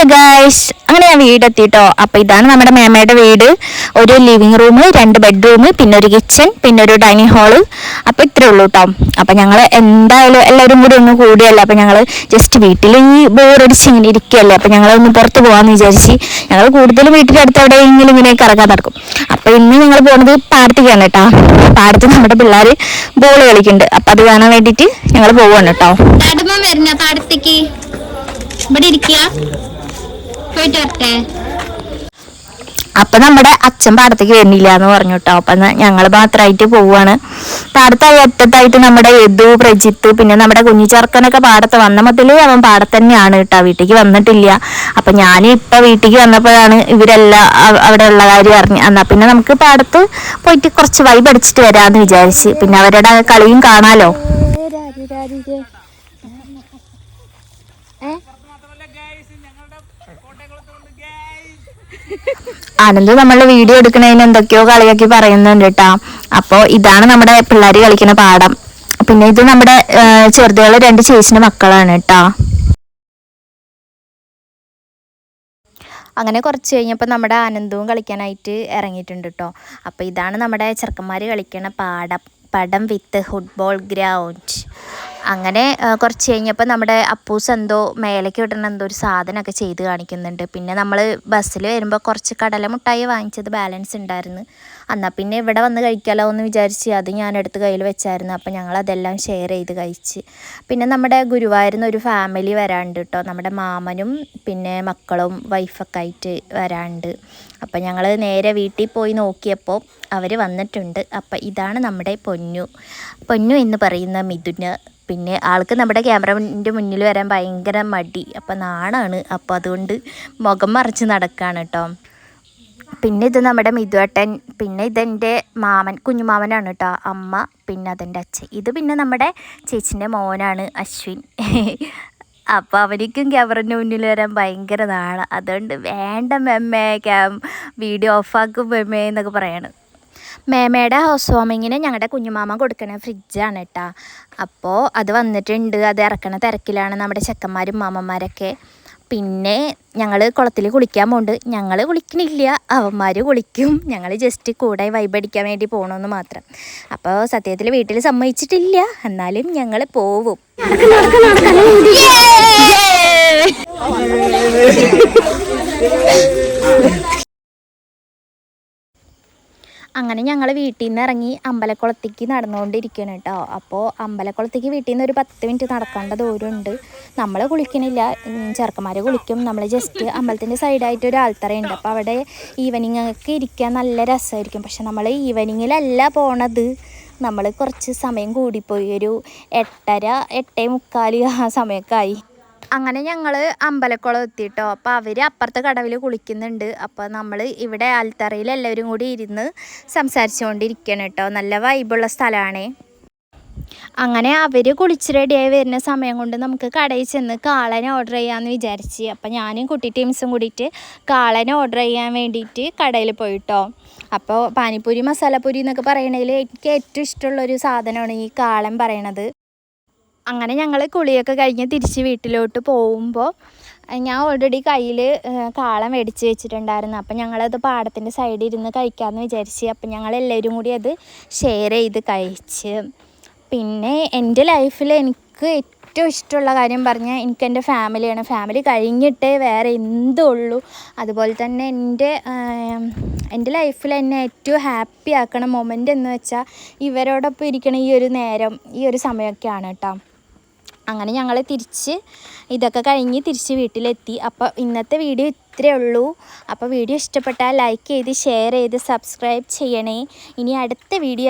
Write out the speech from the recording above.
Hello guys അങ്ങനെ ഞാൻ വീടെത്തിട്ടോ. അപ്പൊ ഇതാണ് നമ്മുടെ മേമയുടെ വീട്. ഒരു ലിവിങ് റൂം രണ്ട് ബെഡ്റൂം പിന്നെ ഒരു കിച്ചൺ പിന്നെ ഒരു ഡൈനിങ് ഹാൾ അപ്പൊ ഇത്രേ ഉള്ളൂ കേട്ടോ അപ്പൊ ഞങ്ങൾ എന്തായാലും എല്ലാവരും കൂടി ഒന്ന് കൂടിയല്ലേ? അപ്പൊ ഞങ്ങൾ ജസ്റ്റ് വീട്ടിൽ ഈ ബോറടിച്ച് ഇങ്ങനെ ഇരിക്കുകയല്ലേ? അപ്പൊ ഞങ്ങൾ ഒന്ന് പുറത്ത് പോകാന്ന് വിചാരിച്ച് ഞങ്ങൾ കൂടുതലും വീട്ടിന്റെ അടുത്ത് എവിടെയെങ്കിലും ഇങ്ങനെ കറങ്ങാൻ നടക്കും. അപ്പൊ ഇന്ന് ഞങ്ങൾ പോകുന്നത് പാടത്തേക്കാണ് കേട്ടോ പാടത്ത് നമ്മുടെ പിള്ളേര് ബോൾ കളിക്കുന്നുണ്ട്. അപ്പൊ അത് കാണാൻ വേണ്ടിയിട്ട് ഞങ്ങൾ പോവാണ് കേട്ടോ ഇവിടെ ഇരിക്കുക പോയിട്ട് വരട്ടെ അപ്പൊ നമ്മുടെ അച്ഛൻ പാടത്തേക്ക് വരുന്നില്ല എന്ന് പറഞ്ഞു കേട്ടോ. അപ്പൊ ഞങ്ങൾ മാത്രമായിട്ട് പോവാണ്. പാടത്ത് അറ്റത്തായിട്ട് നമ്മുടെ യദു പ്രജിത്ത് പിന്നെ നമ്മുടെ കുഞ്ഞു ചെറുക്കനൊക്കെ പാടത്ത് വന്ന മുതലേ അവൻ പാടത്ത് തന്നെയാണ് കേട്ടോ. വീട്ടിലേക്ക് വന്നിട്ടില്ല. അപ്പൊ ഞാൻ ഇപ്പൊ വീട്ടിലേക്ക് വന്നപ്പോഴാണ് ഇവരെല്ലാം അവിടെ ഉള്ള കാര്യം അറിഞ്ഞു. എന്നാ പിന്നെ നമുക്ക് പാടത്ത് പോയിട്ട് കുറച്ച് വൈബ് അടിച്ചിട്ട് വരാന്ന് വിചാരിച്ച്. പിന്നെ അവരുടെ കളിയും കാണാലോ? ആനന്ദ് നമ്മൾ വീഡിയോ എടുക്കുന്നതിന് എന്തൊക്കെയോ കളിയാക്കി പറയുന്നുണ്ട് കേട്ടാ അപ്പോ ഇതാണ് നമ്മുടെ പിള്ളേർ കളിക്കുന്ന പാഠം. പിന്നെ ഇത് നമ്മുടെ ചെറുതുകൾ രണ്ട് ചേച്ചിന്റെ മക്കളാണ് കേട്ടാ അങ്ങനെ കുറച്ച് കഴിഞ്ഞപ്പോൾ നമ്മുടെ ആനന്ദവും കളിക്കാനായിട്ട് ഇറങ്ങിയിട്ടുണ്ട് കേട്ടോ അപ്പോൾ ഇതാണ് നമ്മുടെ ചെറുക്കന്മാർ കളിക്കുന്ന പാടം പടം വിത്ത് ഫുട്ബോൾ ഗ്രൗണ്ട്. അങ്ങനെ കുറച്ച് കഴിഞ്ഞപ്പോൾ നമ്മുടെ അപ്പൂസ് എന്തോ മേലേക്ക് വിടുന്ന എന്തോ ഒരു സാധനമൊക്കെ ചെയ്ത് കാണിക്കുന്നുണ്ട്. പിന്നെ നമ്മൾ ബസ്സിൽ വരുമ്പോൾ കുറച്ച് കടല മുട്ടായി വാങ്ങിച്ചത് ബാലൻസ് ഉണ്ടായിരുന്നു. എന്നാൽ പിന്നെ ഇവിടെ വന്ന് കഴിക്കാമല്ലോ എന്ന് വിചാരിച്ച് അത് ഞാൻ എടുത്ത് കയ്യിൽ വെച്ചായിരുന്നു. അപ്പോൾ ഞങ്ങൾ അതെല്ലാം ഷെയർ ചെയ്ത് കഴിച്ച്. പിന്നെ നമ്മുടെ ഗുരുവായൂരിൽ ഒരു ഫാമിലി വരാണ്ട് കേട്ടോ നമ്മുടെ മാമനും പിന്നെ മക്കളും വൈഫൊക്കെ ആയിട്ട് വരാണ്ട്. അപ്പോൾ ഞങ്ങൾ നേരെ വീട്ടിൽ പോയി നോക്കിയപ്പോൾ അവർ വന്നിട്ടുണ്ട്. അപ്പോൾ ഇതാണ് നമ്മുടെ പൊന്നു. പൊന്നു എന്ന് പറയുന്ന മിഥുന് പിന്നെ ആൾക്ക് നമ്മുടെ ക്യാമറന്റെ മുന്നിൽ വരാൻ ഭയങ്കര മടി. അപ്പം നാണാണ്. അപ്പോൾ അതുകൊണ്ട് മുഖം മറച്ച് നടക്കുകയാണ് കേട്ടോ പിന്നെ ഇത് നമ്മുടെ മിതുവേട്ടൻ പിന്നെ ഇതെന്റെ മാമൻ കുഞ്ഞുമാമനാണ് കേട്ടോ അമ്മ പിന്നെ അതെന്റെ അച്ഛൻ. ഇത് പിന്നെ നമ്മുടെ ചേച്ചിന്റെ മോനാണ് അശ്വിൻ. അപ്പോൾ അവനിക്കും ക്യാമറന്റെ മുന്നിൽ വരാൻ ഭയങ്കര നാളെ. അതുകൊണ്ട് വേണ്ട മെമ്മേ ക്യാം വീഡിയോ ഓഫാക്കും മെമ്മേ എന്നൊക്കെ പറയാണ്. മേമയുടെ ഹൗസ് വാമിങ്ങിന് ഞങ്ങളുടെ കുഞ്ഞുമാമ കൊടുക്കണ ഫ്രിഡ്ജാണ് കേട്ടോ അപ്പോൾ അത് വന്നിട്ടുണ്ട്. അത് ഇറക്കണ തിരക്കിലാണ് നമ്മുടെ ചെക്കന്മാരും മാമന്മാരൊക്കെ. പിന്നെ ഞങ്ങൾ കുളത്തിൽ കുളിക്കാൻ പോകുന്നുണ്ട് ഞങ്ങൾ കുളിക്കണില്ല. അവന്മാർ കുളിക്കും. ഞങ്ങൾ ജസ്റ്റ് കൂടെ വൈബടിക്കാൻ വേണ്ടി പോകണമെന്ന് മാത്രം. അപ്പോൾ സത്യത്തിൽ വീട്ടിൽ സമ്മതിച്ചിട്ടില്ല. എന്നാലും ഞങ്ങൾ പോവും. അങ്ങനെ ഞങ്ങൾ വീട്ടിൽ നിന്ന് ഇറങ്ങി അമ്പലക്കുളത്തേക്ക് നടന്നുകൊണ്ടിരിക്കുകയാണ് കേട്ടോ. അപ്പോൾ അമ്പലക്കുളത്തേക്ക് വീട്ടിൽ നിന്ന് ഒരു പത്ത് മിനിറ്റ് നടക്കേണ്ട ദൂരമുണ്ട്. നമ്മൾ കുളിക്കണില്ല. ചെറുക്കന്മാർ കുളിക്കും. നമ്മൾ ജസ്റ്റ് അമ്പലത്തിന്റെ സൈഡായിട്ട് ഒരു ആൾത്തറയുണ്ട്. അപ്പോൾ അവിടെ ഈവനിങ് ഒക്കെ ഇരിക്കാൻ നല്ല രസമായിരിക്കും പക്ഷെ നമ്മൾ ഈവനിങ്ങിലല്ല പോണത്. നമ്മൾ കുറച്ച് സമയം കൂടിപ്പോയി. ഒരു എട്ടര എട്ടേ മുക്കാൽ ആ സമയമൊക്കെ ആയി. അങ്ങനെ ഞങ്ങൾ അമ്പലക്കുളം എത്തിയിട്ടോ അപ്പോൾ അവർ അപ്പുറത്തെ കടവിൽ കുളിക്കുന്നുണ്ട്. അപ്പോൾ നമ്മൾ ഇവിടെ ആൽത്തറയിൽ എല്ലാവരും കൂടി ഇരുന്ന് സംസാരിച്ചുകൊണ്ടിരിക്കുകയാണ് കേട്ടോ. നല്ല വൈബുള്ള സ്ഥലമാണേ. അങ്ങനെ അവർ കുളിച്ച് റെഡിയായി വരുന്ന സമയം കൊണ്ട് നമുക്ക് കടയിൽ ചെന്ന് കാളനെ ഓർഡർ ചെയ്യാമെന്ന് വിചാരിച്ച്. അപ്പം ഞാനും കുട്ടി ടീംസും കൂടിയിട്ട് കാളനെ ഓർഡർ ചെയ്യാൻ വേണ്ടിയിട്ട് കടയിൽ പോയിട്ടോ. അപ്പോൾ പാനിപ്പൂരി മസാലപ്പൂരി എന്നൊക്കെ പറയണതിൽ എനിക്ക് ഏറ്റവും ഇഷ്ടമുള്ളൊരു സാധനമാണ് ഈ കാളൻ പറയണത്. അങ്ങനെ ഞങ്ങൾ കുളിയൊക്കെ കഴിഞ്ഞ് തിരിച്ച് വീട്ടിലോട്ട് പോകുമ്പോൾ ഞാൻ ഓൾറെഡി കയ്യിൽ കാളം മേടിച്ച് വെച്ചിട്ടുണ്ടായിരുന്നു. അപ്പം ഞങ്ങളത് പാടത്തിന്റെ സൈഡിൽ ഇരുന്ന് കഴിക്കാമെന്ന് വിചാരിച്ച് അപ്പം ഞങ്ങൾ എല്ലാവരും കൂടി അത് ഷെയർ ചെയ്ത് കഴിച്ച്. പിന്നെ എന്റെ ലൈഫിൽ എനിക്ക് ഏറ്റവും ഇഷ്ടമുള്ള കാര്യം പറഞ്ഞാൽ എനിക്ക് എന്റെ ഫാമിലിയാണ് ഫാമിലി കഴിഞ്ഞിട്ടേ വേറെ എന്തുള്ളൂ അതുപോലെ തന്നെ എന്റെ എന്റെ ലൈഫിൽ എന്നെ ഏറ്റവും ഹാപ്പി ആക്കണ മൊമെന്റ് എന്ന് വെച്ചാൽ ഇവരോടൊപ്പം ഇരിക്കണ ഈ ഒരു നേരം ഈ ഒരു സമയമൊക്കെയാണ് കേട്ടോ അങ്ങനെ ഞങ്ങൾ തിരിച്ച് ഇതൊക്കെ കഴിഞ്ഞ് തിരിച്ച് വീട്ടിലെത്തി. അപ്പോൾ ഇന്നത്തെ വീഡിയോ ഇത്രയേ ഉള്ളൂ. അപ്പോൾ വീഡിയോ ഇഷ്ടപ്പെട്ടാൽ ലൈക്ക് ചെയ്ത് ഷെയർ ചെയ്ത് സബ്സ്ക്രൈബ് ചെയ്യണേ. ഇനി അടുത്ത വീഡിയോ